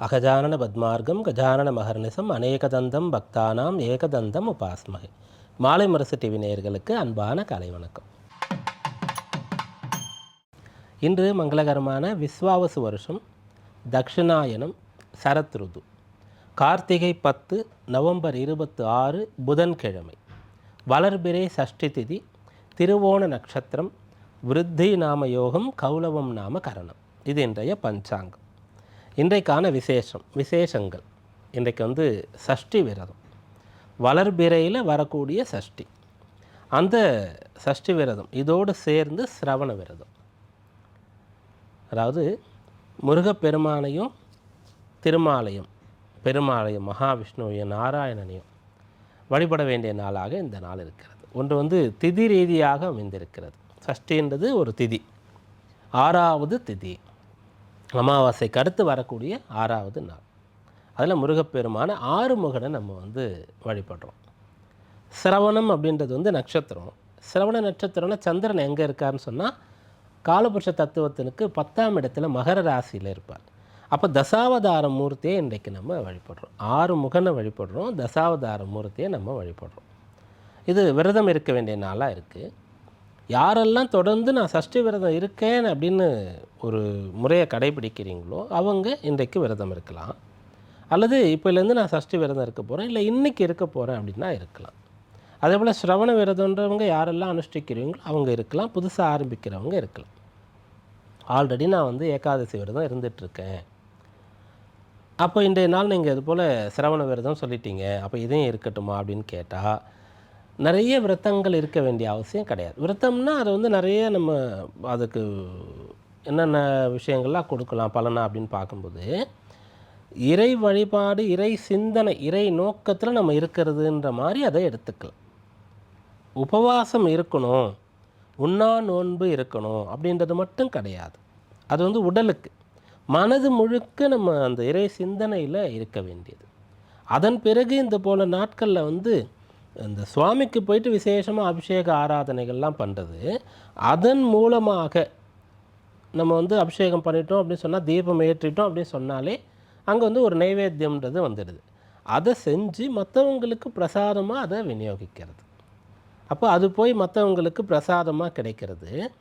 அகஜானன பத்மார்க்கம் கஜானன மகர்நிசம் அநேகதந்தம் பக்தானாம் ஏகதந்தம் உபாஸ்மகை. மாலை முரசு டிவி நேயர்களுக்கு அன்பான கலை வணக்கம். இன்று மங்களகரமான விஸ்வாவசு வருஷம் தக்ஷிணாயனம் சரத் ருது. கார்த்திகை பத்து நவம்பர் இருபத்து ஆறு புதன்கிழமை. வளர்பிறை சஷ்டி திதி திருவோண நட்சத்திரம் விருத்தி நாம யோகம் கௌலவம் நாம கரணம். இது இன்றைய பஞ்சாங்கம். இன்றைக்கான விசேஷம் விசேஷங்கள். இன்றைக்கு வந்து சஷ்டி விரதம். வளர்பிறையில் வரக்கூடிய சஷ்டி. அந்த சஷ்டி விரதம் இதோடு சேர்ந்து சிரவண விரதம். அதாவது முருகப்பெருமானையும் திருமாலயம் பெருமாளையும் மகாவிஷ்ணுவையும் நாராயணனையும் வழிபட வேண்டிய நாளாக இந்த நாள் இருக்கிறது. ஒன்று வந்து திதி ரீதியாக அமைந்திருக்கிறது. சஷ்டின்றது ஒரு திதி. ஆறாவது திதி. அமாவாசைக்கு அடுத்து வரக்கூடிய ஆறாவது நாள். அதில் முருகப்பெருமான ஆறுமுகனை நம்ம வந்து வழிபடுறோம். சிரவணம் அப்படின்றது வந்து நட்சத்திரம். சிரவண நட்சத்திரம்னா சந்திரன் எங்கே இருக்காருன்னு சொன்னால் காலபுருஷ தத்துவத்தினுக்கு பத்தாம் இடத்துல மகர ராசியில் இருப்பார். அப்போ தசாவதார மூர்த்தியை இன்றைக்கு நம்ம வழிபடுறோம். ஆறு முகனை வழிபடுறோம் தசாவதார மூர்த்தியை நம்ம வழிபடுறோம். இது விரதம் இருக்க வேண்டிய நாளாக இருக்குது யாரெல்லாம் தொடர்ந்து நான் சஷ்டி விரதம் இருக்கேன் அப்படின்னு ஒரு முறையை கடைபிடிக்கிறீங்களோ அவங்க இன்றைக்கு விரதம் இருக்கலாம். அல்லது இப்போலேருந்து நான் சஷ்டி விரதம் இருக்க போகிறேன் இல்லை இன்றைக்கி இருக்க போகிறேன் அப்படின்னா இருக்கலாம். அதே போல் ஸ்ரவண விரதன்றவங்க யாரெல்லாம் அனுஷ்டிக்கிறீங்களோ அவங்க இருக்கலாம் புதுசாக ஆரம்பிக்கிறவங்க இருக்கலாம். ஆல்ரெடி நான் வந்து ஏகாதசி விரதம் இருந்துகிட்ருக்கேன் அப்போ இன்றைய நாள் நீங்கள் இது போல் சிரவண விரதம் சொல்லிட்டீங்க அப்போ இதையும் இருக்கட்டுமா அப்படின்னு கேட்டால் நிறைய விரதங்கள் இருக்க வேண்டிய அவசியம் கிடையாது. விரதம்னா அது வந்து நிறைய நம்ம அதுக்கு என்னென்ன விஷயங்கள்லாம் கொடுக்கலாம் பலனா அப்படின்னு பார்க்கும்போது இறை வழிபாடு இறை சிந்தனை இறை நோக்கத்தில் நம்ம இருக்கிறதுன்ற மாதிரி அதை எடுத்துக்கலாம். உபவாசம் இருக்கணும் உண்ணா நோன்பு இருக்கணும் அப்படின்றது மட்டும் கிடையாது. அது வந்து உடலுக்கு மனது முழுக்க நம்ம அந்த இறை சிந்தனையில் இருக்க வேண்டியது. அதன் பிறகு இந்த போல நாட்களில் வந்து இந்த சுவாமிக்கு போயிட்டு விசேஷமாக அபிஷேக ஆராதனைகள்லாம் பண்ணுறது அதன் மூலமாக நம்ம வந்து அபிஷேகம் பண்ணிட்டோம் அப்படின்னு சொன்னால் தீபம் ஏற்றிட்டோம் அப்படின்னு சொன்னாலே அங்கே வந்து ஒரு நைவேத்தியம்ன்றது வந்துடுது. அதை செஞ்சு மற்றவங்களுக்கு பிரசாதமாக அதை விநியோகிக்கிறது. அப்போ அது போய் மற்றவங்களுக்கு பிரசாதமாக கிடைக்கிறது.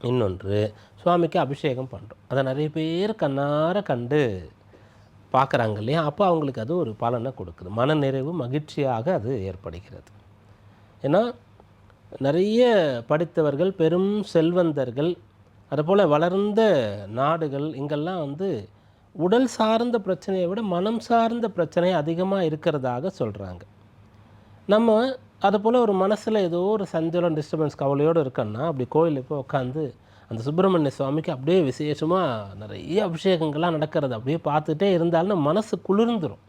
இன்னொன்று சுவாமிக்கு அபிஷேகம் பண்ணுறோம் அதை நிறைய பேர் கண்ணார கண்டு பார்க்குறாங்க இல்லையா? அப்போ அவங்களுக்கு அது ஒரு பலனை கொடுக்குது. மனநிறைவு மகிழ்ச்சியாக அது ஏற்படுகிறது. ஏன்னா நிறைய படித்தவர்கள் பெரும் செல்வந்தர்கள் அதுபோல் வளர்ந்த நாடுகள் இங்கெல்லாம் வந்து உடல் சார்ந்த பிரச்சனையை விட மனம் சார்ந்த பிரச்சனை அதிகமாக இருக்கிறதாக சொல்கிறாங்க நம்ம அதுபோல் ஒரு மனசில் ஏதோ ஒரு சஞ்சலம் டிஸ்டர்பன்ஸ் கவலையோடு இருக்கோன்னா அப்படி கோயிலுக்கு உட்காந்து அந்த சுப்பிரமணிய சுவாமிக்கு அப்படியே விசேஷமாக நிறைய அபிஷேகங்கள்லாம் நடக்கிறது. அப்படியே பார்த்துட்டே இருந்தாலும் மனசு குளிர்ந்துடும்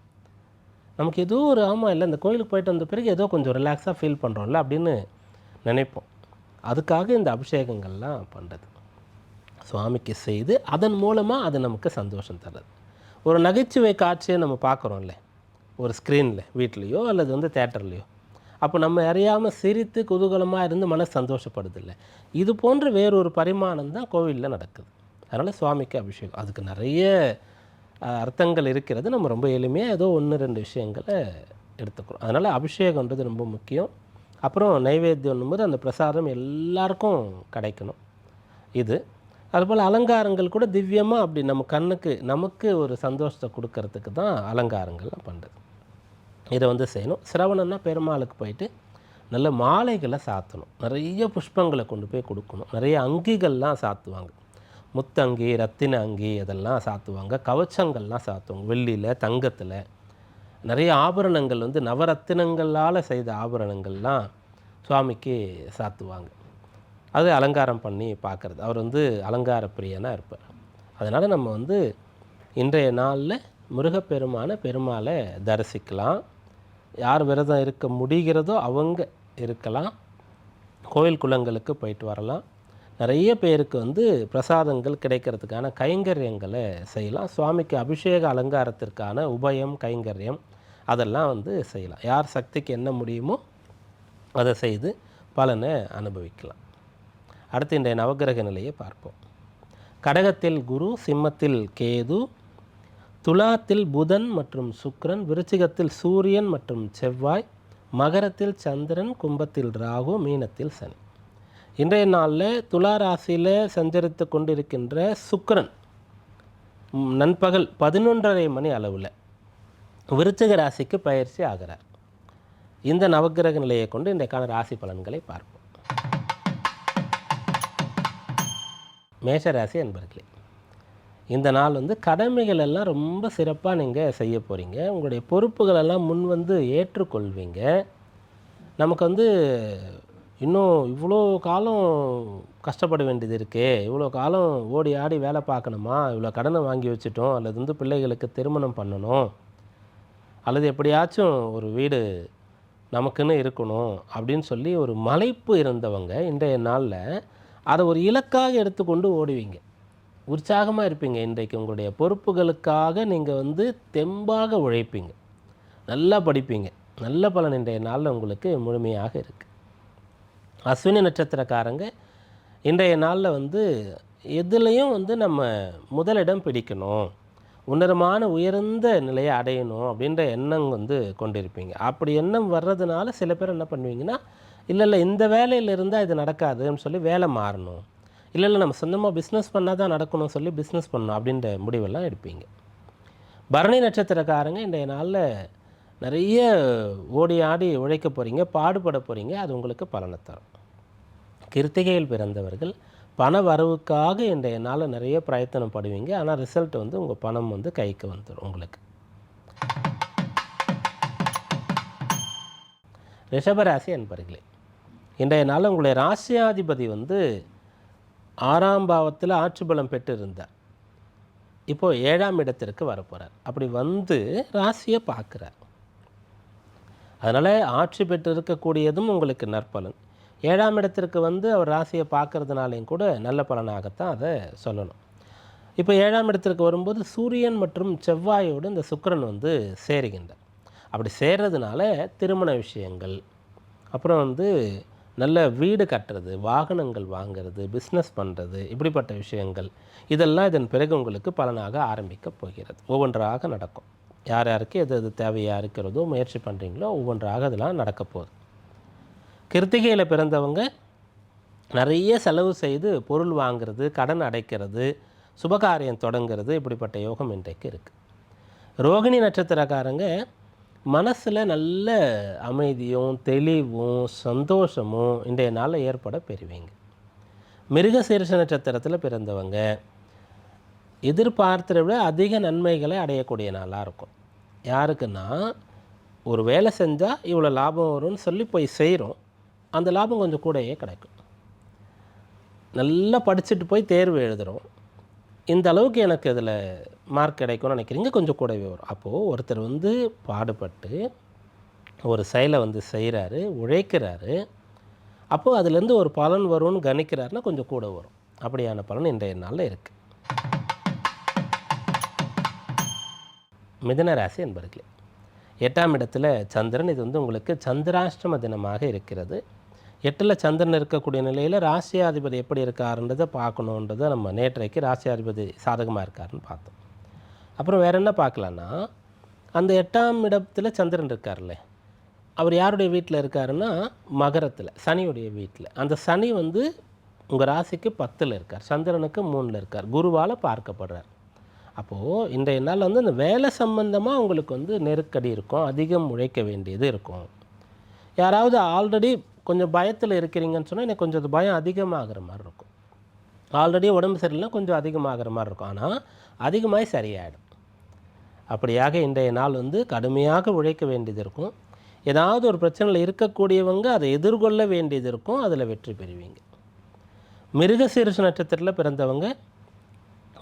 நமக்கு ஏதோ ஒரு ஆமாம் இல்லை இந்த கோயிலுக்கு போயிட்டு வந்த பிறகு ஏதோ கொஞ்சம் ரிலாக்ஸாக ஃபீல் பண்ணுறோம்ல அப்படின்னு நினைப்போம். அதுக்காக இந்த அபிஷேகங்கள்லாம் பண்ணுறது சுவாமிக்கு செய்து அதன் மூலமாக அது நமக்கு சந்தோஷம் தருது. ஒரு நகைச்சுவை காட்சியை நம்ம பார்க்குறோம்ல. ஒரு ஸ்க்ரீனில் வீட்லேயோ அல்லது வந்து தேட்டர்லேயோ அப்போ நம்ம அறியாமல் சிரித்து குதூகலமாக இருந்து மன சந்தோஷப்படுதில்லை. இது போன்ற வேறொரு பரிமாணம் தான் கோவிலில் நடக்குது. அதனால் சுவாமிக்கு அபிஷேகம். அதுக்கு நிறைய அர்த்தங்கள் இருக்கிறது. நம்ம ரொம்ப எளிமையாக ஏதோ ஒன்று ரெண்டு விஷயங்களை எடுத்துக்கிறோம். அதனால் அபிஷேகன்றது ரொம்ப முக்கியம். அப்புறம் நைவேத்தியம் போது அந்த பிரசாதம் எல்லாருக்கும் கிடைக்கணும். இது. அதுபோல் அலங்காரங்கள் கூட திவ்யமாக அப்படி நம்ம கண்ணுக்கு நமக்கு ஒரு சந்தோஷத்தை கொடுக்கறதுக்கு தான் அலங்காரங்கள்லாம் பண்ணுறது இதை வந்து செய்யணும். சிரவணம்னா பெருமாளுக்கு போயிட்டு நல்ல மாலைகளை சாத்தணும். நிறைய புஷ்பங்களை கொண்டு போய் கொடுக்கணும். நிறைய அங்கிகள்லாம் சாத்துவாங்க. முத்தங்கி ரத்தின அங்கி அதெல்லாம் சாத்துவாங்க. கவச்சங்கள்லாம் சாத்துவாங்க. வெள்ளியில் தங்கத்தில் நிறைய ஆபரணங்கள் வந்து நவரத்தினங்களால் செய்த ஆபரணங்கள்லாம் சுவாமிக்கு சாத்துவாங்க. அது அலங்காரம் பண்ணி பார்க்குறது. அவர் வந்து அலங்கார பிரியனாக இருப்பார். அதனால் நம்ம வந்து இன்றைய நாளில் முருகப்பெருமான பெருமாளை தரிசிக்கலாம். யார் விரதம் இருக்க முடிகிறதோ அவங்க இருக்கலாம். கோயில் குளங்களுக்கு போயிட்டு வரலாம். நிறைய பேருக்கு வந்து பிரசாதங்கள் கிடைக்கிறதுக்கான கைங்கரியங்களை செய்யலாம். சுவாமிக்கு அபிஷேக அலங்காரத்திற்கான உபயம் கைங்கரியம் அதெல்லாம் வந்து செய்யலாம். யார் சக்திக்கு என்ன முடியுமோ அதை செய்து பலனை அனுபவிக்கலாம். அடுத்து இன்றைய நவகிரக நிலையை பார்ப்போம். கடகத்தில் குரு சிம்மத்தில் கேது துலாத்தில் புதன் மற்றும் சுக்ரன் விருச்சிகத்தில் சூரியன் மற்றும் செவ்வாய் மகரத்தில் சந்திரன் கும்பத்தில் ராகு மீனத்தில் சனி. இன்றைய நாளில் துலா ராசியில் சஞ்சரித்து கொண்டிருக்கின்ற சுக்கரன் நண்பகல் பதினொன்றரை மணி அளவில் விருச்சிக ராசிக்கு பயிற்சி ஆகிறார். இந்த நவக்கிரக நிலையை கொண்டு இன்றைக்கான ராசி பலன்களை பார்ப்போம். மேஷராசி என்பர்களே இந்த நாள் வந்து கடமைகள் எல்லாம் ரொம்ப சிறப்பாக நீங்கள் செய்ய போகிறீங்க உங்களுடைய பொறுப்புகள் எல்லாம் முன் வந்து ஏற்றுக்கொள்வீங்க. நமக்கு வந்து இன்னும் இவ்வளோ காலம் கஷ்டப்பட வேண்டியது இருக்கே. இவ்வளோ காலம் ஓடி ஆடி வேலை பார்க்கணுமா? இவ்வளோ கடனை வாங்கி வச்சுட்டோம். அல்லது வந்து பிள்ளைகளுக்கு திருமணம் பண்ணணும். அல்லது எப்படியாச்சும் ஒரு வீடு நமக்குன்னு இருக்கணும் அப்படின்னு சொல்லி ஒரு மலைப்பு இருந்தவங்க இன்றைய நாளில் அதை ஒரு இலக்காக எடுத்துக்கொண்டு ஓடுவீங்க. உற்சாகமாக இருப்பீங்க இன்றைக்கு உங்களுடைய பொறுப்புகளுக்காக நீங்கள் வந்து தெம்பாக உழைப்பீங்க. நல்லா படிப்பீங்க. நல்ல பலன் இன்றைய நாளில் உங்களுக்கு முழுமையாக இருக்குது அஸ்வினி நட்சத்திரக்காரங்க இன்றைய நாளில் வந்து எதுலேயும் வந்து நம்ம முதலிடம் பிடிக்கணும். உன்னதமான உயர்ந்த நிலையை அடையணும் அப்படின்ற எண்ணம் வந்து கொண்டிருப்பீங்க. அப்படி எண்ணம் வர்றதுனால சில பேர் என்ன பண்ணுவீங்கன்னா இல்லை இல்லை இந்த வேலையில் இருந்தால் இது நடக்காதுன்னு சொல்லி வேலை மாறணும். இல்லை இல்லை நம்ம சொந்தமாக பிஸ்னஸ் பண்ணால் தான் நடக்கணும்னு சொல்லி பிஸ்னஸ் பண்ணணும் அப்படின்ற முடிவெல்லாம் எடுப்பீங்க. பரணி நட்சத்திரக்காரங்க இன்றைய நாளில் நிறைய ஓடி ஆடி உழைக்க போகிறீங்க பாடுபட போகிறீங்க அது உங்களுக்கு பலனை தரும். கிருத்திகையில் பிறந்தவர்கள் பண வரவுக்காக இன்றைய நாளில் நிறைய பிரயத்தனம் படுவீங்க. ஆனால் ரிசல்ட் வந்து உங்கள் பணம் வந்து கைக்கு வந்துடும் உங்களுக்கு. ரிஷபராசி என்பர்களே இன்றைய நாள் உங்களுடைய ராசியாதிபதி வந்து ஆறாம் பாவத்தில் ஆட்சி பலம் பெற்றிருந்தார். இப்போது ஏழாம் இடத்திற்கு வரப்போகிறார் அப்படி வந்து ராசியை பார்க்குறார். அதனால் ஆட்சி பெற்று இருக்கக்கூடியதும் உங்களுக்கு நற்பலன். ஏழாம் இடத்திற்கு வந்து அவர் ராசியை பார்க்கறதுனாலையும் கூட நல்ல பலனாகத்தான் அதை சொல்லணும். இப்போ ஏழாம் இடத்திற்கு வரும்போது சூரியன் மற்றும் செவ்வாயோடு இந்த சுக்கிரன் வந்து சேருகின்றார். அப்படி சேர்றதுனால திருமண விஷயங்கள் அப்புறம் வந்து நல்ல வீடு கட்டுறது வாகனங்கள் வாங்குறது பிஸ்னஸ் பண்ணுறது இப்படிப்பட்ட விஷயங்கள் இதெல்லாம் இதன் பிறகு உங்களுக்கு பலனாக ஆரம்பிக்கப் போகிறது. ஒவ்வொன்றாக நடக்கும். யார் யாருக்கு எது எது தேவையாக இருக்கிறதோ முயற்சி பண்ணுறீங்களோ ஒவ்வொன்றாக அதெல்லாம் நடக்க போகுது. கிருத்திகையில் பிறந்தவங்க நிறைய செலவு செய்து பொருள் வாங்குறது கடன் அடைக்கிறது சுபகாரியம் தொடங்குறது இப்படிப்பட்ட யோகம் இன்றைக்கு இருக்குது ரோகிணி நட்சத்திரக்காரங்க மனசில் நல்ல அமைதியும் தெளிவும் சந்தோஷமும் இன்றைய நாளில் ஏற்பட பெறுவீங்க. மிருகசீரிஷ நட்சத்திரத்தில் பிறந்தவங்க எதிர்பார்த்ததை விட அதிக நன்மைகளை அடையக்கூடிய நாளாக இருக்கும். யாருக்குன்னா ஒரு வேலை செஞ்சால் இவ்வளோ லாபம் வரும்னு சொல்லி போய் செய்கிறோம் அந்த லாபம் கொஞ்சம் கூடயே கிடைக்கும். நல்லா படிச்சுட்டு போய் தேர்வு எழுதுகிறோம் இந்த அளவுக்கு எனக்கு இதில் மார்க் கிடைக்கும்னு நினைக்கிறீங்க? கொஞ்சம் கூடவே வரும். அப்போது ஒருத்தர் வந்து பாடுபட்டு ஒரு செயலை வந்து செய்கிறாரு உழைக்கிறாரு. அப்போது அதுலேருந்து ஒரு பலன் வரும்னு கணிக்கிறாருன்னா கொஞ்சம் கூட வரும். அப்படியான பலன் இன்றைய நாளில் இருக்குது மிதன ராசி என்பர்களே எட்டாம் இடத்துல சந்திரன். இது வந்து உங்களுக்கு சந்திராஷ்டம தினமாக இருக்கிறது. எட்டில் சந்திரன் இருக்கக்கூடிய நிலையில் ராசியாதிபதி எப்படி இருக்காருன்றதை பார்க்கணுன்றதை நம்ம நேற்றைக்கு ராசியாதிபதி சாதகமாக இருக்காருன்னு பார்த்தோம். அப்புறம் வேறு என்ன பார்க்கலான்னா அந்த எட்டாம் இடத்துல சந்திரன் இருக்கார்ல. அவர் யாருடைய வீட்டில் இருக்காருன்னா மகரத்தில் சனியுடைய வீட்டில் அந்த சனி வந்து உங்கள் ராசிக்கு பத்தில் இருக்கார் சந்திரனுக்கு மூணில் இருக்கார் குருவால் பார்க்கப்படுறார். அப்போது இன்றைய நாள் வந்து அந்த வேலை சம்பந்தமாக உங்களுக்கு வந்து நெருக்கடி இருக்கும் அதிகம் உழைக்க வேண்டியது இருக்கும். யாராவது ஆல்ரெடி கொஞ்சம் பயத்தில் இருக்கிறீங்கன்னு சொன்னால் எனக்கு கொஞ்சம் அது பயம் அதிகமாகிற மாதிரி இருக்கும். ஆல்ரெடி உடம்பு சரியில்லைனா கொஞ்சம் அதிகமாகிற மாதிரி இருக்கும். ஆனால் அதிகமாகி சரியாயிடும். அப்படியாக இன்றைய நாள் வந்து கடுமையாக உழைக்க வேண்டியது இருக்கும். ஏதாவது ஒரு பிரச்சனையில் இருக்கக்கூடியவங்க அதை எதிர்கொள்ள வேண்டியது இருக்கும். அதில் வெற்றி பெறுவீங்க. மிருகசீரிஷ நட்சத்திரத்தில் பிறந்தவங்க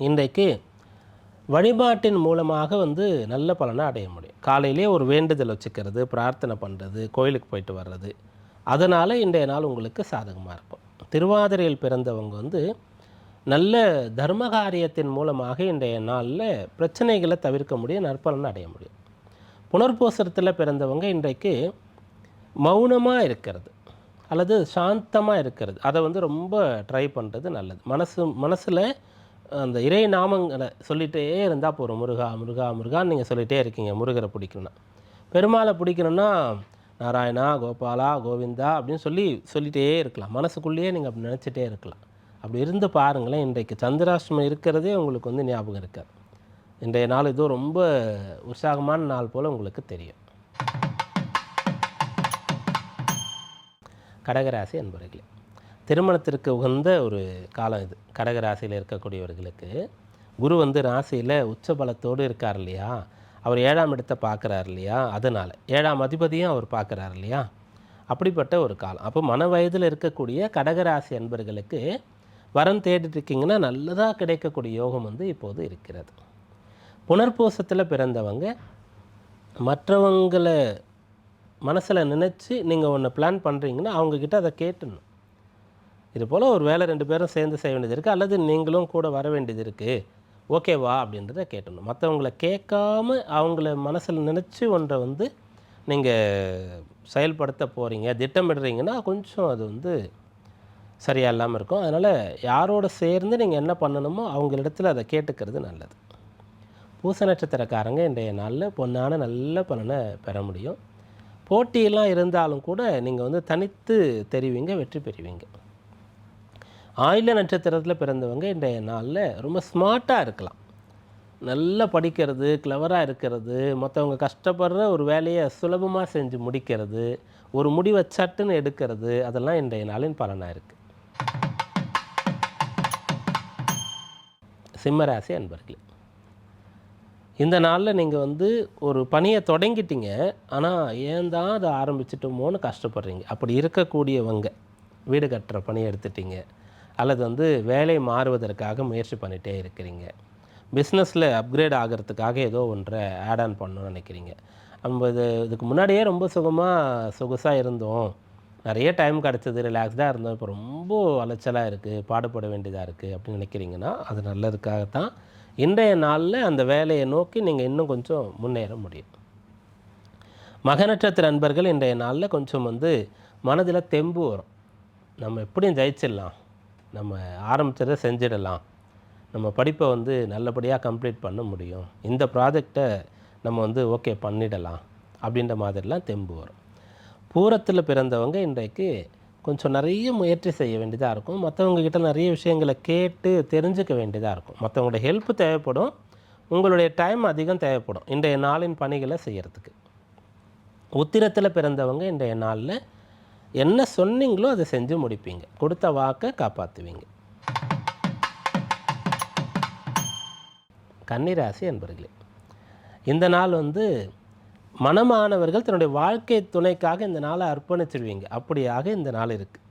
இன்றைக்கு வழிபாட்டின் மூலமாக வந்து நல்ல பலனை அடைய முடியும். காலையிலே ஒரு வேண்டுதல் வச்சுக்கிறது பிரார்த்தனை பண்ணுறது கோயிலுக்கு போயிட்டு வர்றது. அதனால் இன்றைய நாள் உங்களுக்கு சாதகமாக இருக்கும். திருவாதிரையில் பிறந்தவங்க வந்து நல்ல தர்ம காரியத்தின் மூலமாக இன்றைய நாளில் பிரச்சனைகளை தவிர்க்க முடியும் நற்பலன் அடைய முடியும். புனர்பூசரத்தில் பிறந்தவங்க இன்றைக்கு மௌனமாக இருக்கிறது அல்லது சாந்தமாக இருக்கிறது. அதை வந்து ரொம்ப ட்ரை பண்ணுறது நல்லது. மனசு மனசில் அந்த இறை நாமங்களை சொல்லிகிட்டே இருந்தால் போகிறோம் முருகா முருகா முருகான்னு நீங்கள் சொல்லிகிட்டே இருக்கீங்க முருகரை பிடிக்கணும்னா. பெருமாளை பிடிக்கணும்னா நாராயணா கோபாலா கோவிந்தா அப்படின்னு சொல்லி சொல்லிகிட்டே இருக்கலாம். மனசுக்குள்ளேயே நீங்கள் அப்படி நினச்சிட்டே இருக்கலாம். அப்படி இருந்து பாருங்களேன் இன்றைக்கு சந்திராஷ்டமம் இருக்கிறதே உங்களுக்கு வந்து ஞாபகம் இருக்காது இன்றைய நாள் இதோ ரொம்ப உற்சாகமான நாள் போல் உங்களுக்கு தெரியும். கடகராசி என்பவர்களே திருமணத்திற்கு உகந்த ஒரு காலம் இது. கடகராசியில் இருக்கக்கூடியவர்களுக்கு குரு வந்து ராசியில் உச்ச பலத்தோடு இருக்கார் இல்லையா? அவர் ஏழாம் இடத்தை பார்க்குறாரு இல்லையா? அதனால் ஏழாம் அதிபதியும் அவர் பார்க்குறாரு இல்லையா? அப்படிப்பட்ட ஒரு காலம். அப்போ மன வயதில் இருக்கக்கூடிய கடகராசி அன்பர்களுக்கு வரம் தேடிட்டு இருக்கீங்கன்னா நல்லதாக கிடைக்கக்கூடிய யோகம் வந்து இப்போது இருக்கிறது. புனர்பூசத்தில் பிறந்தவங்க மற்றவங்களை மனசில் நினச்சி நீங்கள் ஒன்று பிளான் பண்ணுறீங்கன்னா அவங்கக்கிட்ட அதை கேட்டணும் இது போல் ஒரு வேலை ரெண்டு பேரும் சேர்ந்து செய்ய வேண்டியது இருக்குது அல்லது நீங்களும் கூட வர வேண்டியது இருக்குது ஓகேவா அப்படின்றத கேட்டணும் மற்றவங்கள கேட்காம அவங்கள மனசில் நினச்சி ஒன்றை வந்து நீங்கள் செயல்படுத்த போகிறீங்க திட்டமிடுறீங்கன்னா கொஞ்சம் அது வந்து சரியாக இல்லாமல் இருக்கும். அதனால் யாரோட சேர்ந்து நீங்கள் என்ன பண்ணணுமோ அவங்களிடத்தில் அதை கேட்டுக்கிறது நல்லது. பூச நட்சத்திரக்காரங்க இன்றைய நாளில் பொன்னான நல்ல பலனை பெற முடியும். போட்டியெல்லாம் இருந்தாலும் கூட நீங்கள் வந்து தனித்து தெரிவிங்க வெற்றி பெறுவீங்க. ஆயுள நட்சத்திரத்தில் பிறந்தவங்க இன்றைய நாளில் ரொம்ப ஸ்மார்ட்டாக இருக்கலாம். நல்லா படிக்கிறது கிளவராக இருக்கிறது மற்றவங்க கஷ்டப்படுற ஒரு வேலையை சுலபமாக செஞ்சு முடிக்கிறது ஒரு முடிவை சட்டுன்னு எடுக்கிறது அதெல்லாம் இன்றைய நாளின் பலனாக இருக்குது சிம்மராசி அன்பர்களே இந்த நாளில் நீங்கள் வந்து ஒரு பணியை தொடங்கிட்டீங்க. ஆனால் ஏன் தான் அதை ஆரம்பிச்சிட்டோமோன்னு கஷ்டப்படுறீங்க. அப்படி இருக்கக்கூடியவங்க வீடு கட்டுற பணியை எடுத்துட்டீங்க. அல்லது வந்து வேலை மாறுவதற்காக முயற்சி பண்ணிகிட்டே இருக்கிறீங்க. பிஸ்னஸில் அப்கிரேட் ஆகிறதுக்காக ஏதோ ஒன்றை ஆட் ஆன் பண்ணணும்னு நினைக்கிறீங்க. நம்ம இது இதுக்கு முன்னாடியே ரொம்ப சுகமாக சொகுசாக இருந்தோம். நிறைய டைம் கிடச்சது ரிலாக்ஸ்டாக இருந்தோம். இப்போ ரொம்ப அலைச்சலாக இருக்குது பாடுபட வேண்டியதாக இருக்குது அப்படின்னு நினைக்கிறீங்கன்னா அது நல்லதுக்காகத்தான் இன்றைய நாளில் அந்த வேலையை நோக்கி நீங்கள் இன்னும் கொஞ்சம் முன்னேற முடியும். மக நட்சத்திர அன்பர்கள் இன்றைய நாளில் கொஞ்சம் வந்து மனதில் தெம்பு வரும். நம்ம எப்படியும் ஜெயிச்சிடலாம். நம்ம ஆரம்பித்ததை செஞ்சிடலாம். நம்ம படிப்பை வந்து நல்லபடியாக கம்ப்ளீட் பண்ண முடியும். இந்த ப்ராஜெக்டை நம்ம வந்து ஓகே பண்ணிடலாம் அப்படின்ற மாதிரிலாம் தெம்பு வரும். பூரத்தில் பிறந்தவங்க இன்றைக்கு கொஞ்சம் நிறைய முயற்சி செய்ய வேண்டியதாக இருக்கும். மற்றவங்கக்கிட்ட நிறைய விஷயங்களை கேட்டு தெரிஞ்சுக்க வேண்டியதாக இருக்கும். மற்றவங்களோட ஹெல்ப் தேவைப்படும். உங்களுடைய டைம் அதிகம் தேவைப்படும். இன்றைய நாளின் பணிகளை செய்கிறதுக்கு உத்திரத்தில் பிறந்தவங்க இன்றைய நாளில் என்ன சொன்னீங்களோ அதை செஞ்சு முடிப்பீங்க. கொடுத்த வாக்கை காப்பாற்றுவீங்க கன்னிராசி என்பர்களே இந்த நாள் வந்து மனமானவர்கள் தன்னுடைய வாழ்க்கை துணைக்காக இந்த நாளை அர்ப்பணிச்சிடுவீங்க அப்படியாக இந்த நாள் இருக்குது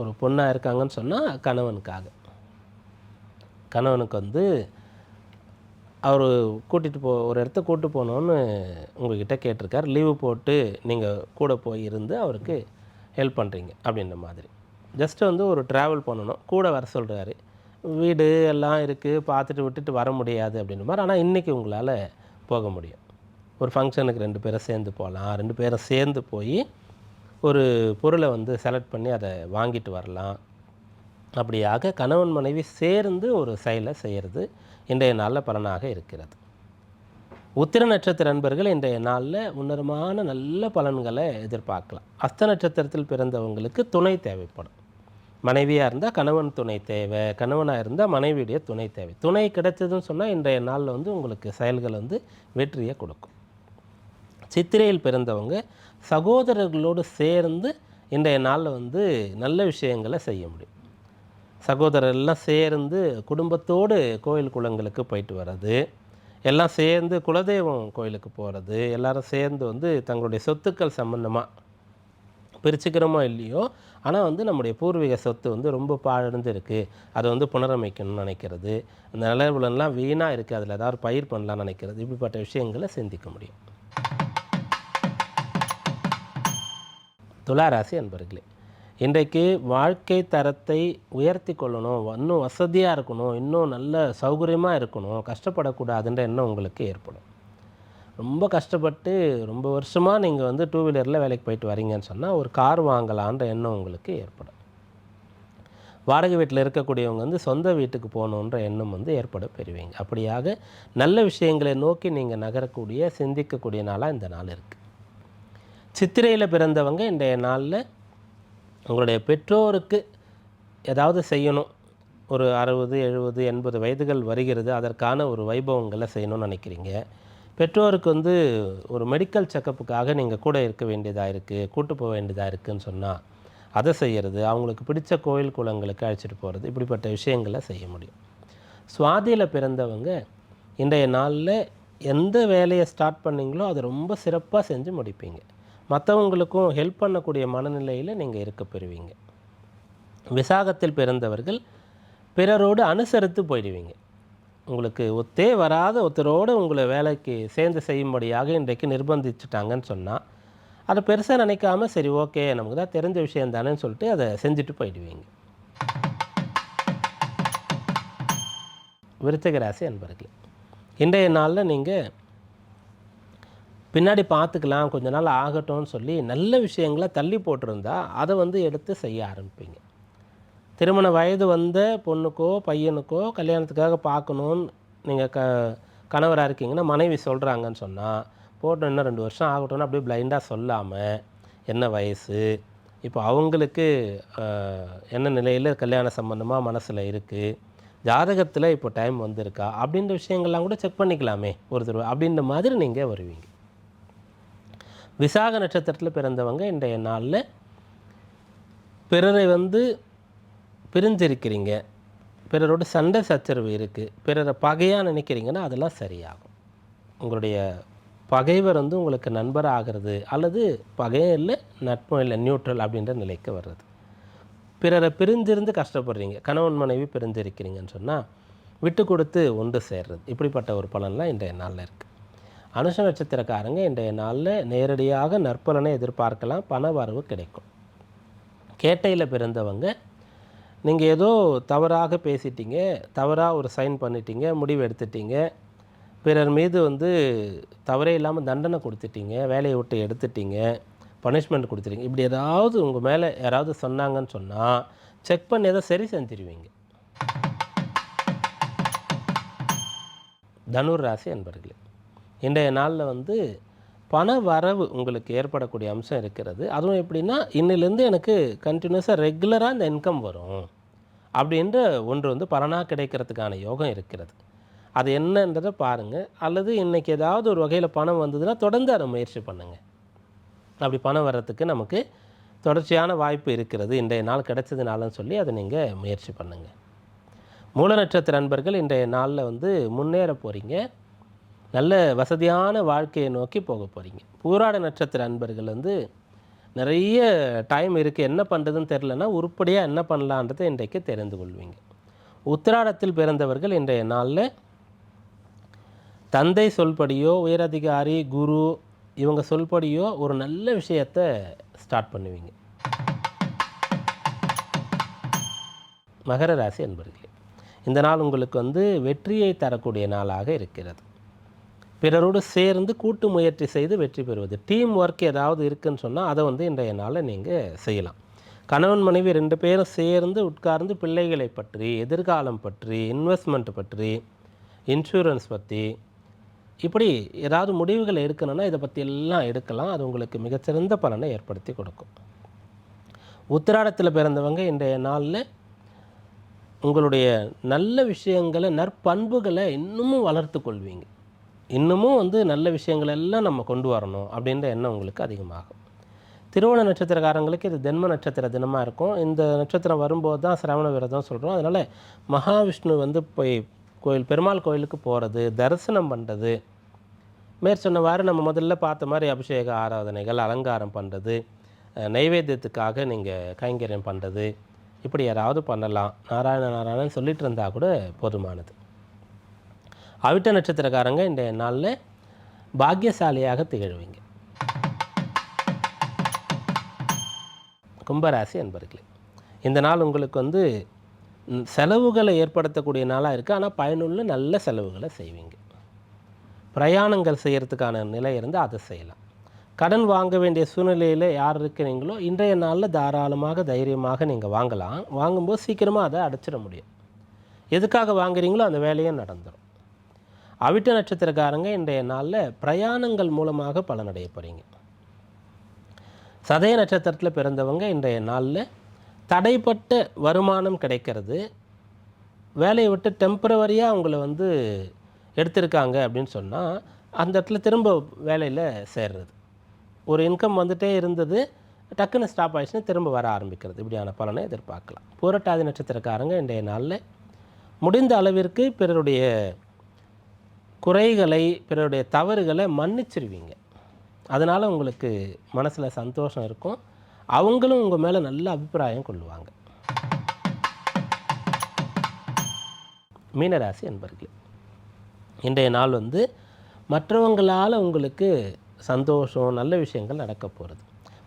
ஒரு பொண்ணாக இருக்காங்கன்னு சொன்னால் கணவனுக்காக. கணவனுக்கு வந்து அவர் கூட்டிகிட்டு போ ஒரு இடத்த கூட்டு போகணுன்னு உங்ககிட்ட கேட்டிருக்கார். லீவு போட்டு நீங்கள் கூட போய் இருந்து அவருக்கு ஹெல்ப் பண்ணுறீங்க அப்படின்ற மாதிரி. ஜஸ்ட்டு வந்து ஒரு ட்ராவல் பண்ணணும். கூட வர சொல்கிறாரு வீடு எல்லாம் இருக்குது பார்த்துட்டு விட்டுட்டு வர முடியாது அப்படின்ற மாதிரி. ஆனால் இன்றைக்கி உங்களால் போக முடியும். ஒரு ஃபங்க்ஷனுக்கு ரெண்டு பேரும் சேர்ந்து போகலாம். ரெண்டு பேரும் சேர்ந்து போய் ஒரு பொருளை வந்து செலக்ட் பண்ணி அதை வாங்கிட்டு வரலாம். அப்படியாக கணவன் மனைவி சேர்ந்து ஒரு செயலை செய்கிறது இன்றைய நாளில் பலனாக இருக்கிறது. உத்திர நட்சத்திர நண்பர்கள் இன்றைய நாளில் உன்னதமான நல்ல பலன்களை எதிர்பார்க்கலாம். அஸ்த நட்சத்திரத்தில் பிறந்தவங்களுக்கு துணை தேவைப்படும். மனைவியாக இருந்தால் கணவன் துணை தேவை கணவனாக இருந்தால் மனைவியுடைய துணை தேவை. துணை கிடைச்சதுன்னு சொன்னால் இன்றைய நாளில் வந்து உங்களுக்கு செயல்கள் வந்து வெற்றியை கொடுக்கும். சித்திரையில் பிறந்தவங்க சகோதரர்களோடு சேர்ந்து இன்றைய நாளில் வந்து நல்ல விஷயங்களை செய்ய முடியும். சகோதரர் எல்லாம் சேர்ந்து குடும்பத்தோடு கோயில் குளங்களுக்கு போயிட்டு வர்றது எல்லாம் சேர்ந்து குலதெய்வம் கோயிலுக்கு போகிறது எல்லாரும் சேர்ந்து வந்து தங்களுடைய சொத்துக்கள் சம்மந்தமாக பிரிச்சுக்கிறோமோ இல்லையோ ஆனால் வந்து நம்முடைய பூர்வீக சொத்து வந்து ரொம்ப பாழடைந்து இருக்குது அதை வந்து புனரமைக்கணும்னு நினைக்கிறது. அந்த நிலவுலன்லாம் வீணாக இருக்குது அதில் ஏதாவது பயிர் பண்ணலாம்னு நினைக்கிறது. இப்படிப்பட்ட விஷயங்களை சிந்திக்க முடியும். துளாராசி அன்பர்களே இன்றைக்கு வாழ்க்கை தரத்தை உயர்த்தி கொள்ளணும் இன்னும் வசதியாக இருக்கணும் இன்னும் நல்ல சௌகரியமாக இருக்கணும் கஷ்டப்படக்கூடாதுன்ற எண்ணம் உங்களுக்கு ஏற்படும். ரொம்ப கஷ்டப்பட்டு ரொம்ப வருஷமாக நீங்கள் வந்து டூ வீலரில் வேலைக்கு போயிட்டு வரீங்கன்னு சொன்னால் ஒரு கார் வாங்கலான்ற எண்ணம் உங்களுக்கு ஏற்படும். வாடகை வீட்டில் இருக்கக்கூடியவங்க வந்து சொந்த வீட்டுக்கு போகணுன்ற எண்ணம் வந்து ஏற்பட பெறுவீங்க. அப்படியாக நல்ல விஷயங்களை நோக்கி நீங்கள் நகரக்கூடிய சிந்திக்கக்கூடிய நாளாக இந்த நாள் இருக்குது சித்திரையில் பிறந்தவங்க இன்றைய நாளில் உங்களுடைய பெற்றோருக்கு ஏதாவது செய்யணும். ஒரு அறுபது எழுபது எண்பது வயதுகள் வருகிறது. அதற்கான ஒரு வைபவங்களை செய்யணும்னு நினைக்கிறீங்க. பெற்றோருக்கு வந்து ஒரு மெடிக்கல் செக்கப்புக்காக நீங்கள் கூட இருக்க வேண்டியதாக இருக்குது கூட்டு போக வேண்டியதாக இருக்குதுன்னு சொன்னால் அதை செய்கிறது அவங்களுக்கு பிடிச்ச கோயில் குளங்களுக்கு அழைச்சிட்டு போகிறது இப்படிப்பட்ட விஷயங்களை செய்ய முடியும். சுவாதியில் பிறந்தவங்க இன்றைய நாளில் எந்த வேலையை ஸ்டார்ட் பண்ணீங்களோ அதை ரொம்ப சிறப்பாக செஞ்சு முடிப்பீங்க. மற்றவங்களுக்கும் ஹெல்ப் பண்ணக்கூடிய மனநிலையில் நீங்கள் இருக்க பெறுவீங்க விசாகத்தில் பிறந்தவர்கள் பிறரோடு அனுசரித்து போயிடுவீங்க. உங்களுக்கு ஒத்தே வராத ஒருத்தரோடு உங்களை வேலைக்கு சேர்ந்து செய்யும்படியாக இன்றைக்கு நிர்பந்திச்சுட்டாங்கன்னு சொன்னால் அதை பெருசாக நினைக்காம சரி ஓகே நமக்கு தான் தெரிஞ்ச விஷயம் தானேன்னு சொல்லிட்டு அதை செஞ்சுட்டு போயிடுவீங்க. விருச்சக அன்பர்கள் இன்றைய நாளில் நீங்கள் பின்னாடி பார்த்துக்கலாம் கொஞ்ச நாள் ஆகட்டும்னு சொல்லி நல்ல விஷயங்களை தள்ளி போட்டிருந்தா அதை வந்து எடுத்து செய்ய ஆரம்பிப்பீங்க. திருமண வயது வந்த பொண்ணுக்கோ பையனுக்கோ கல்யாணத்துக்காக பார்க்கணுன்னு நீங்கள் க கணவராக இருக்கீங்கன்னா மனைவி சொல்கிறாங்கன்னு சொன்னால் போட்டோம் இன்னும் ரெண்டு வருஷம் ஆகட்டும்னு அப்படியே பிளைண்டாக சொல்லாமல் என்ன வயசு? இப்போ அவங்களுக்கு என்ன நிலையில் கல்யாண சம்பந்தமாக மனசில் இருக்குது ஜாதகத்தில் இப்போ டைம் வந்திருக்கா? அப்படின்ற விஷயங்கள்லாம் கூட செக் பண்ணிக்கலாமே ஒரு தடவை அப்படின்ற மாதிரி நீங்கள் வருவீங்க. விசாக நட்சத்திரத்தில் பிறந்தவங்க இன்றைய நாளில் பிறரை வந்து பிரிஞ்சிருக்கிறீங்க. பிறரோட சண்டை சச்சரவு இருக்குது பிறரை பகையாக நினைக்கிறீங்கன்னா அதெல்லாம் சரியாகும். உங்களுடைய பகைவர் வந்து உங்களுக்கு நண்பராக ஆகிறது அல்லது பகையும் இல்லை நட்பும் இல்லை நியூட்ரல் அப்படின்ற நிலைக்கு வர்றது. பிறரை பிரிஞ்சிருந்து கஷ்டப்படுறீங்க. கணவன் மனைவி பிரிஞ்சிருக்கிறீங்கன்னு சொன்னால் விட்டு கொடுத்து ஒன்று சேர்றது. இப்படிப்பட்ட ஒரு பலன்லாம் இன்றைய நாளில் இருக்குது அனுஷ நட்சத்திரக்காரங்க இன்றைய நாளில் நேரடியாக நற்பலனை எதிர்பார்க்கலாம் பண வரவு கிடைக்கும். கேட்டையில் பிறந்தவங்க நீங்கள் ஏதோ தவறாக பேசிட்டீங்க தவறாக ஒரு சைன் பண்ணிட்டீங்க முடிவு எடுத்துட்டீங்க பிறர் மீது வந்து தவறே இல்லாமல் தண்டனை கொடுத்துட்டீங்க வேலையை விட்டு எடுத்துட்டீங்க பனிஷ்மெண்ட் கொடுத்துட்டீங்க இப்படி ஏதாவது உங்கள் மேலே யாராவது சொன்னாங்கன்னு சொன்னால் செக் பண்ணி எதை சரி செஞ்சிருவீங்க. தனுர் ராசி அன்பர்களே இன்றைய நாளில் வந்து பண வரவு உங்களுக்கு ஏற்படக்கூடிய அம்சம் இருக்கிறது. அதுவும் எப்படின்னா இன்னிலேருந்து எனக்கு கண்டினியூஸாக ரெகுலராக இந்த இன்கம் வரும். அப்படின்ற ஒன்று வந்து பலனாக கிடைக்கிறதுக்கான யோகம் இருக்கிறது. அது என்னன்றதை பாருங்கள் அல்லது இன்றைக்கி ஏதாவது ஒரு வகையில் பணம் வந்ததுன்னா தொடர்ந்து அதை முயற்சி பண்ணுங்கள் அப்படி பணம் வர்றதுக்கு நமக்கு தொடர்ச்சியான வாய்ப்பு இருக்கிறது. இன்றைய நாள் கிடைச்சதுனாலன்னு சொல்லி அதை நீங்கள் முயற்சி பண்ணுங்கள் மூல நட்சத்திர நண்பர்கள் இன்றைய நாளில் வந்து முன்னேற போகிறீங்க நல்ல வசதியான வாழ்க்கையை நோக்கி போக போகிறீங்க பூராட நட்சத்திர அன்பர்கள் வந்து நிறைய டைம் இருக்குது என்ன பண்ணுறதுன்னு தெரிலனா உருப்படியாக என்ன பண்ணலான்றதை இன்றைக்கு தெரிந்து கொள்வீங்க. உத்திராடத்தில் பிறந்தவர்கள் இன்றைய நாளில் தந்தை சொல்படியோ உயரதிகாரி குரு இவங்க சொல்படியோ ஒரு நல்ல விஷயத்தை ஸ்டார்ட் பண்ணுவீங்க. மகர ராசி அன்பர்களே இந்த நாள் உங்களுக்கு வந்து வெற்றியை தரக்கூடிய நாளாக இருக்கிறது. பிறரோடு சேர்ந்து கூட்டு முயற்சி செய்து வெற்றி பெறுவது. டீம் ஒர்க் ஏதாவது இருக்குன்னு சொன்னால் அதை வந்து இன்றைய நாளில் நீங்கள் செய்யலாம். கணவன் மனைவி ரெண்டு பேரும் சேர்ந்து உட்கார்ந்து பிள்ளைகளை பற்றி எதிர்காலம் பற்றி இன்வெஸ்ட்மெண்ட் பற்றி இன்சூரன்ஸ் பற்றி இப்படி ஏதாவது முடிவுகள் எடுக்கணும்னா இதை பற்றி எல்லாம் எடுக்கலாம். அது உங்களுக்கு மிகச்சிறந்த பலனை ஏற்படுத்தி கொடுக்கும். உத்திராடத்தில் பிறந்தவங்க இன்றைய நாளில் உங்களுடைய நல்ல விஷயங்களை நற்பண்புகளை இன்னமும் வளர்த்து கொள்வீங்க. இன்னமும் வந்து நல்ல விஷயங்கள் எல்லாம் நம்ம கொண்டு வரணும் அப்படின்ற எண்ணம் உங்களுக்கு அதிகமாகும். திருவோண நட்சத்திரக்காரங்களுக்கு இது தென்ம நட்சத்திர தினமாக இருக்கும். இந்த நட்சத்திரம் வரும்போது தான் சிரவண விரதம் சொல்கிறோம் அதனால் மகாவிஷ்ணு வந்து போய் கோயில் பெருமாள் கோயிலுக்கு போகிறது தரிசனம் பண்ணுறது மேற்சொன்னவாறு நம்ம முதல்ல பார்த்த மாதிரி அபிஷேக ஆராதனைகள் அலங்காரம் பண்ணுறது நைவேத்தியத்துக்காக நீங்கள் கைங்கரியம் பண்ணுறது இப்படி யாராவது பண்ணலாம். நாராயண நாராயணன் சொல்லிட்டு இருந்தால் கூட போதுமானது. அவிட்ட நட்சத்திரக்காரங்க இன்றைய நாளில் பாக்கியசாலியாக திகழ்வீங்க. கும்பராசி அன்பர்களே இந்த நாள் உங்களுக்கு வந்து செலவுகளை ஏற்படுத்தக்கூடிய நாளாக இருக்குது ஆனால் பயனுள்ள நல்ல செலவுகளை செய்வீங்க. பிரயாணங்கள் செய்கிறதுக்கான நிலை இருந்தால் அதை செய்யலாம். கடன் வாங்க வேண்டிய சூழ்நிலையில் யார் இருக்கிறீங்களோ இன்றைய நாளில் தாராளமாக தைரியமாக நீங்கள் வாங்கலாம். வாங்கும்போது சீக்கிரமாக அதை அடைச்சிட முடியும். எதுக்காக வாங்குறீங்களோ அந்த வேலையும் நடந்துடும் அவிட்ட நட்சத்திரக்காரங்க இன்றைய நாளில் பிரயாணங்கள் மூலமாக பலனடைய போகிறீங்க சதய நட்சத்திரத்தில் பிறந்தவங்க இன்றைய நாளில் தடைப்பட்ட வருமானம் கிடைக்கிறது. வேலையை விட்டு டெம்பரவரியாக அவங்கள வந்து எடுத்திருக்காங்க அப்படின்னு சொன்னால் அந்த இடத்துல திரும்ப வேலையில் சேர்றது. ஒரு இன்கம் வந்துகிட்டே இருந்தது டக்குன்னு ஸ்டாப் ஆயிடுச்சுன்னா திரும்ப வர ஆரம்பிக்கிறது. இப்படியான பலனை எதிர்பார்க்கலாம். பூரட்டாதி நட்சத்திரக்காரங்க இன்றைய நாளில் முடிந்த அளவிற்கு பிறருடைய குறைகளை பிறருடைய தவறுகளை மன்னிச்சிருவீங்க. அதனால் உங்களுக்கு மனசில் சந்தோஷம் இருக்கும். அவங்களும் உங்கள் மேலே நல்ல அபிப்பிராயம் கொள்ளுவாங்க. மீனராசி அன்பர்களே இன்றைய நாள் வந்து மற்றவங்களால் உங்களுக்கு சந்தோஷம் நல்ல விஷயங்கள் நடக்க போகிறது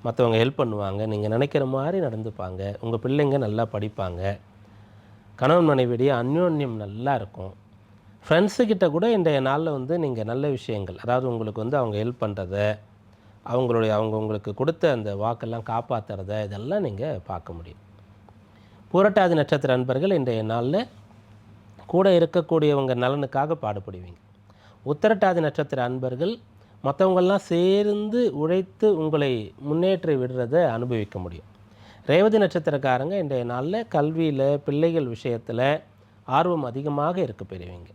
மற்றவங்க ஹெல்ப் பண்ணுவாங்க நீங்கள் நினைக்கிற மாதிரி நடந்துப்பாங்க. உங்கள் பிள்ளைங்க நல்லா படிப்பாங்க. கணவன் மனைவியுடைய அந்யோன்யம் நல்லா இருக்கும். ஃப்ரெண்ட்ஸுக்கிட்ட கூட இன்றைய நாளில் வந்து நீங்கள் நல்ல விஷயங்கள் அதாவது உங்களுக்கு வந்து அவங்க ஹெல்ப் பண்ணுறத அவங்களுடைய அவங்க உங்களுக்கு கொடுத்த அந்த வாக்கெல்லாம் காப்பாற்றுறத இதெல்லாம் நீங்கள் பார்க்க முடியும். புரட்டாதி நட்சத்திர அன்பர்கள் இன்றைய நாளில் கூட இருக்கக்கூடியவங்க நலனுக்காக பாடுபடுவீங்க. உத்தரட்டாதி நட்சத்திர அன்பர்கள் மற்றவங்கள்லாம் சேர்ந்து உழைத்து உங்களை முன்னேற்றி விடுறதை அனுபவிக்க முடியும். ரேவதி நட்சத்திரக்காரங்க இன்றைய நாளில் கல்வியில் பிள்ளைகள் விஷயத்தில் ஆர்வம் அதிகமாக இருக்க பெறுவீங்க.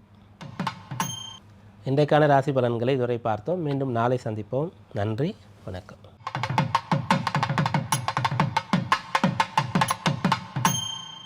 இன்றைக்கான ராசி பலன்களை இதுவரை பார்த்தோம். மீண்டும் நாளை சந்திப்போம். நன்றி வணக்கம்.